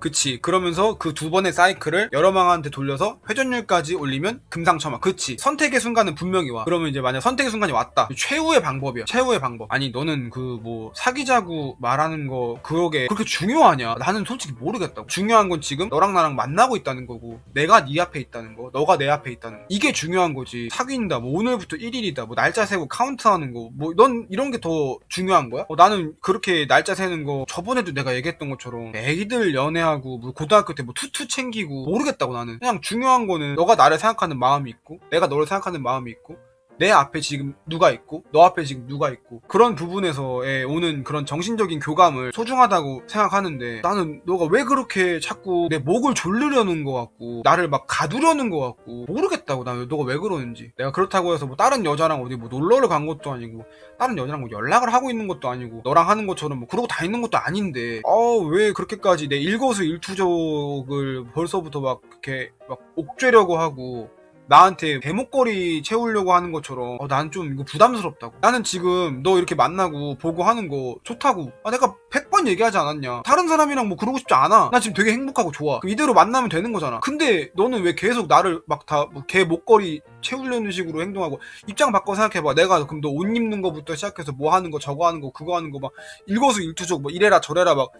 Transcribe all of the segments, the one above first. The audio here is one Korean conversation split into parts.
그치. 그러면서 그 두 번의 사이클을 여러 명한테 돌려서 회전율까지 올리면 금상첨화. 그치. 선택의 순간은 분명히 와. 그러면 이제 만약 선택의 순간이 왔다. 최후의 방법이야. 최후의 방법. 아니, 너는 그 뭐 사귀자고 말하는 거 그러게 그렇게 중요하냐? 나는 솔직히 모르겠다고. 중요한 건 지금 너랑 나랑 만나고 있다는 거고 내가 네 앞에 있다는 거, 너가 내 앞에 있다는 거. 이게 중요한 거지. 사귄다. 뭐 오늘부터 1일이다. 뭐 날짜 세고 카운트하는 거. 뭐 넌 이런 게 더 중요한 거야? 어, 나는 그렇게 날짜 세는 거 저번에도 내가 얘기했던 것처럼 애기들 연애하 고 뭐 고등학교 때 뭐 투투 챙기고 모르겠다고 나는. 그냥 중요한 거는 너가 나를 생각하는 마음이 있고 내가 너를 생각하는 마음이 있고 내 앞에 지금 누가 있고 너 앞에 지금 누가 있고 그런 부분에서의 오는 그런 정신적인 교감을 소중하다고 생각하는데 나는 너가 왜 그렇게 자꾸 내 목을 졸르려는 것 같고 나를 막 가두려는 것 같고 모르겠다고 나는 너가 왜 그러는지. 내가 그렇다고 해서 뭐 다른 여자랑 어디 뭐 놀러를 간 것도 아니고 다른 여자랑 뭐 연락을 하고 있는 것도 아니고 너랑 하는 것처럼 뭐 그러고 다니는 것도 아닌데 어왜 그렇게까지 내 일거수일투족을 벌써부터 막 이렇게 막 옥죄려고 하고 나한테 대목걸이 채우려고 하는 것처럼 어, 난 좀 이거 부담스럽다고. 나는 지금 너 이렇게 만나고 보고 하는 거 좋다고. 아 내가 100번 얘기하지 않았냐. 다른 사람이랑 뭐 그러고 싶지 않아. 나 지금 되게 행복하고 좋아. 그럼 이대로 만나면 되는 거잖아. 근데 너는 왜 계속 나를 막다개 목걸이 채우려는 식으로 행동하고 입장 바꿔 생각해봐. 내가 그럼 너 옷 입는 거부터 시작해서 뭐 하는 거 저거 하는 거 그거 하는 거 막 일거수일투족 뭐 이래라 저래라 막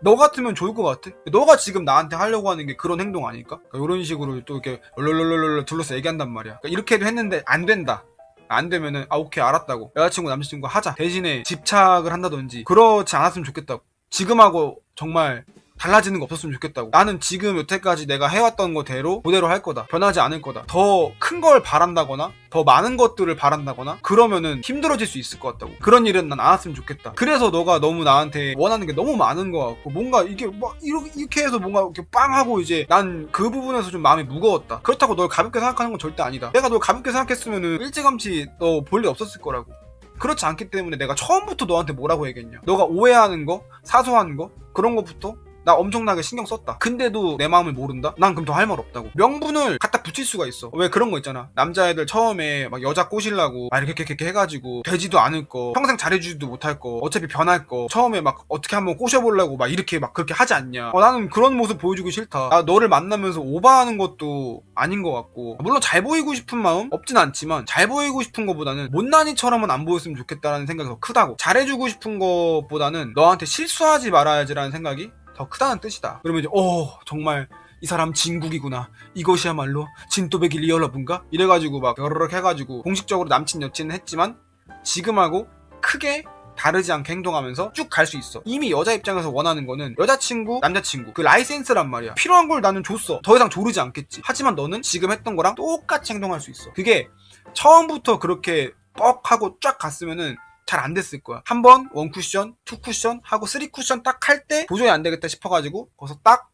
너 같으면 좋을 것 같아? 너가 지금 나한테 하려고 하는 게 그런 행동 아닐까? 그러니까 이런 식으로 또 이렇게 롤롤롤롤 둘러서 얘기한단 말이야. 그러니까 이렇게도 했는데 안 된다. 안 되면은 아 오케이 알았다고 여자친구 남자친구 하자 대신에 집착을 한다든지 그렇지 않았으면 좋겠다고 지금 하고 정말 달라지는 거 없었으면 좋겠다고. 나는 지금 여태까지 내가 해왔던 거대로 그대로 할 거다. 변하지 않을 거다. 더 큰 걸 바란다거나 더 많은 것들을 바란다거나 그러면은 힘들어질 수 있을 것 같다고. 그런 일은 난 안 왔으면 좋겠다. 그래서 너가 너무 나한테 원하는 게 너무 많은 것 같고 뭔가 이게 막 이렇게, 해서 뭔가 이렇게 빵 하고 이제 난 그 부분에서 좀 마음이 무거웠다. 그렇다고 널 가볍게 생각하는 건 절대 아니다. 내가 널 가볍게 생각했으면은 일찌감치 너 볼 일 없었을 거라고. 그렇지 않기 때문에 내가 처음부터 너한테 뭐라고 얘기했냐. 너가 오해하는 거 사소한 거 그런 것부터 나 엄청나게 신경 썼다. 근데도 내 마음을 모른다? 난 그럼 더 할 말 없다고. 명분을 갖다 붙일 수가 있어. 왜 그런 거 있잖아. 남자애들 처음에 막 여자 꼬시려고 막 이렇게 이렇게 해가지고 되지도 않을 거, 평생 잘해주지도 못할 거, 어차피 변할 거, 처음에 막 어떻게 한번 꼬셔보려고 막 이렇게 막 그렇게 하지 않냐. 어, 나는 그런 모습 보여주기 싫다. 나 너를 만나면서 오바하는 것도 아닌 것 같고. 물론 잘 보이고 싶은 마음 없진 않지만 잘 보이고 싶은 것보다는 못난이처럼은 안 보였으면 좋겠다라는 생각이 더 크다고. 잘해주고 싶은 것보다는 너한테 실수하지 말아야지라는 생각이 더 크다는 뜻이다. 그러면 이제 어 정말 이 사람 진국이구나. 이것이야말로 진또배기 리얼러브인가? 이래가지고 막 여러럭 해가지고 공식적으로 남친 여친은 했지만 지금하고 크게 다르지 않게 행동하면서 쭉 갈 수 있어. 이미 여자 입장에서 원하는 거는 여자친구, 남자친구 그 라이센스란 말이야. 필요한 걸 나는 줬어. 더 이상 조르지 않겠지. 하지만 너는 지금 했던 거랑 똑같이 행동할 수 있어. 그게 처음부터 그렇게 뻑 하고 쫙 갔으면은 잘 안 됐을 거야. 한 번, 원 쿠션, 투 쿠션 하고 쓰리 쿠션 딱 할 때 도저히 안 되겠다 싶어가지고 거기서 딱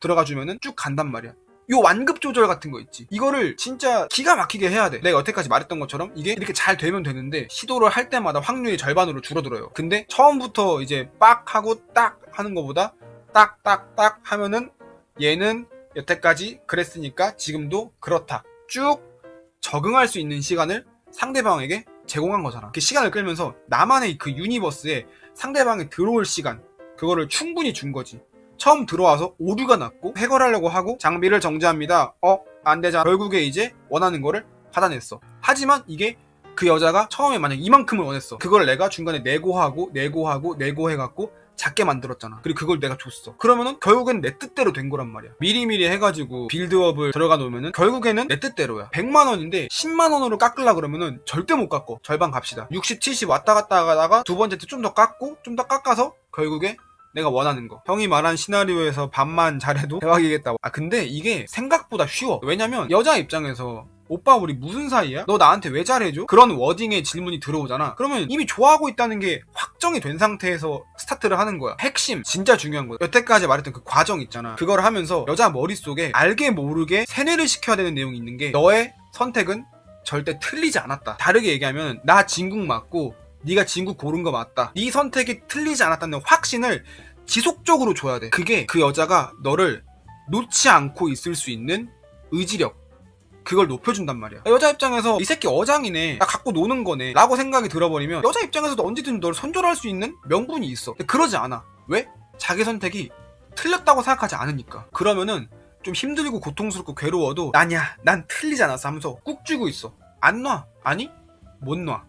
들어가 주면은 쭉 간단 말이야. 요 완급 조절 같은 거 있지. 이거를 진짜 기가 막히게 해야 돼. 내가 여태까지 말했던 것처럼 이게 이렇게 잘 되면 되는데 시도를 할 때마다 확률이 절반으로 줄어들어요. 근데 처음부터 이제 빡 하고 딱 하는 것보다 딱 딱 딱 하면은 얘는 여태까지 그랬으니까 지금도 그렇다. 쭉 적응할 수 있는 시간을 상대방에게 제공한 거잖아. 그 시간을 끌면서 나만의 그 유니버스에 상대방이 들어올 시간 그거를 충분히 준 거지. 처음 들어와서 오류가 났고 해결하려고 하고 장비를 정지합니다. 어? 안 되잖아. 결국에 이제 원하는 거를 받아냈어. 하지만 이게 그 여자가 처음에 만약 이만큼을 원했어. 그걸 내가 중간에 내고하고 내고하고 내고해갖고 작게 만들었잖아. 그리고 그걸 내가 줬어. 그러면은 결국엔 내 뜻대로 된 거란 말이야. 미리미리 해가지고 빌드업을 들어가 놓으면은 결국에는 내 뜻대로야. 100만 원인데 10만 원으로 깎으려 그러면은 절대 못 깎어. 절반 값이다. 60, 70 왔다 갔다 하다가 두 번째 때 좀 더 깎고 좀 더 깎아서 결국에 내가 원하는 거. 형이 말한 시나리오에서 반만 잘해도 대박이겠다고. 아, 근데 이게 생각보다 쉬워. 왜냐면 여자 입장에서 오빠 우리 무슨 사이야? 너 나한테 왜 잘해줘? 그런 워딩의 질문이 들어오잖아. 그러면 이미 좋아하고 있다는 게 확정이 된 상태에서 스타트를 하는 거야. 핵심 진짜 중요한 거야. 여태까지 말했던 그 과정 있잖아. 그걸 하면서 여자 머릿속에 알게 모르게 세뇌를 시켜야 되는 내용이 있는 게 너의 선택은 절대 틀리지 않았다. 다르게 얘기하면 나 진국 맞고 네가 진국 고른 거 맞다. 네 선택이 틀리지 않았다는 확신을 지속적으로 줘야 돼. 그게 그 여자가 너를 놓지 않고 있을 수 있는 의지력. 그걸 높여준단 말이야. 여자 입장에서 이 새끼 어장이네. 나 갖고 노는 거네. 라고 생각이 들어버리면 여자 입장에서도 언제든 널 선절할 수 있는 명분이 있어. 근데 그러지 않아. 왜? 자기 선택이 틀렸다고 생각하지 않으니까 그러면은 좀 힘들고 고통스럽고 괴로워도 나냐 난 틀리지 않았어 하면서 꾹 쥐고 있어 안 놔 아니 못 놔